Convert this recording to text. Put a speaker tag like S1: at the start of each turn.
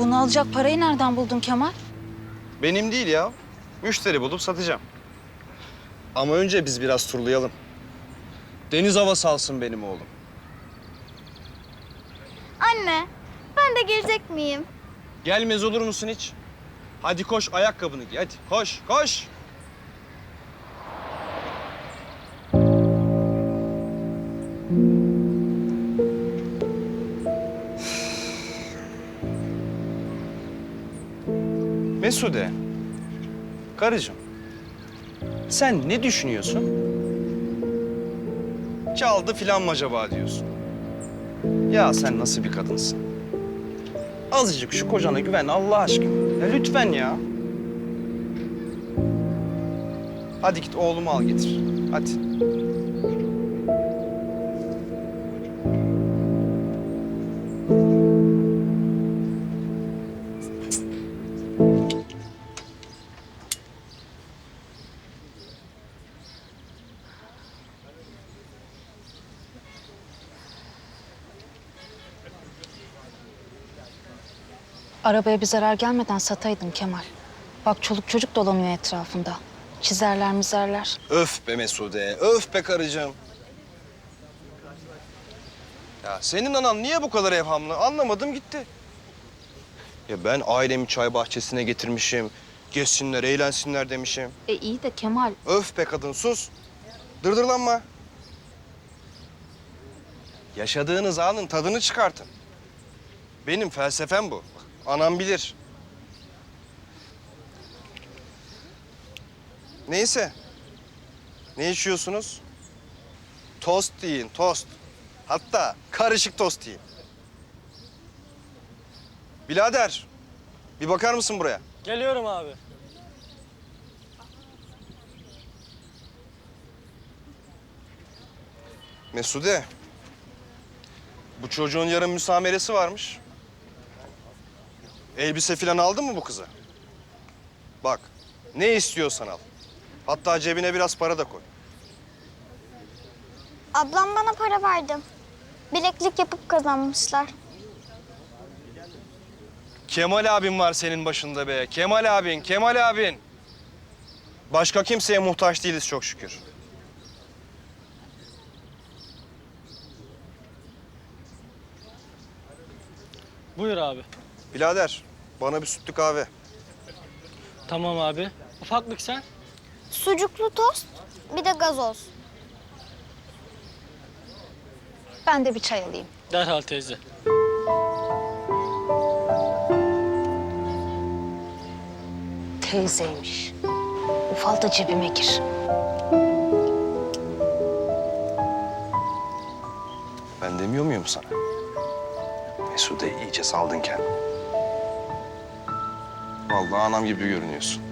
S1: Bunu alacak parayı nereden buldun Kemal?
S2: Benim değil ya. Müşteri bulup satacağım. Ama önce biz biraz turlayalım. Deniz havası alsın benim oğlum.
S3: Anne, ben de gelecek miyim?
S2: Gelmez olur musun hiç? Hadi koş ayakkabını giy hadi koş koş. Mesude, karıcığım. Sen ne düşünüyorsun? Çaldı filan mı acaba diyorsun. Ya sen nasıl bir kadınsın? Azıcık şu kocana güven Allah aşkına. Ya lütfen ya. Hadi git oğlumu al getir. Hadi.
S1: Arabaya bir zarar gelmeden sataydın Kemal. Bak çoluk çocuk dolanıyor etrafında. Çizerler mizerler.
S2: Öf be Mesude, öf be karıcığım. Ya senin anan niye bu kadar evhamlı? Anlamadım gitti. Ya ben ailemi çay bahçesine getirmişim. Gezsinler, eğlensinler demişim.
S1: E iyi de Kemal.
S2: Öf be kadın sus. Dırdırlanma. Yaşadığınız anın tadını çıkartın. Benim felsefem bu. Anam bilir. Neyse. Ne içiyorsunuz? Tost yiyin, tost. Hatta karışık tost yiyin. Birader, bir bakar mısın buraya?
S4: Geliyorum abi.
S2: Mesude. Bu çocuğun yarın müsameresi varmış. Elbise falan aldın mı bu kıza? Bak, ne istiyorsan al. Hatta cebine biraz para da koy.
S3: Ablam bana para verdi. Bileklik yapıp kazanmışlar.
S2: Kemal abin var senin başında be. Kemal abin, Kemal abin. Başka kimseye muhtaç değiliz çok şükür.
S4: Buyur abi.
S2: Birader, bana bir sütlü kahve.
S4: Tamam abi. Ufaklık sen.
S3: Sucuklu tost, bir de gazoz.
S1: Ben de bir çay alayım.
S4: Derhal teyze.
S1: Teyzeymiş. Ufal da cebime gir.
S2: Ben demiyor muyum sana? Mesude iyice saldın kendini. Vallahi anam gibi görünüyorsun.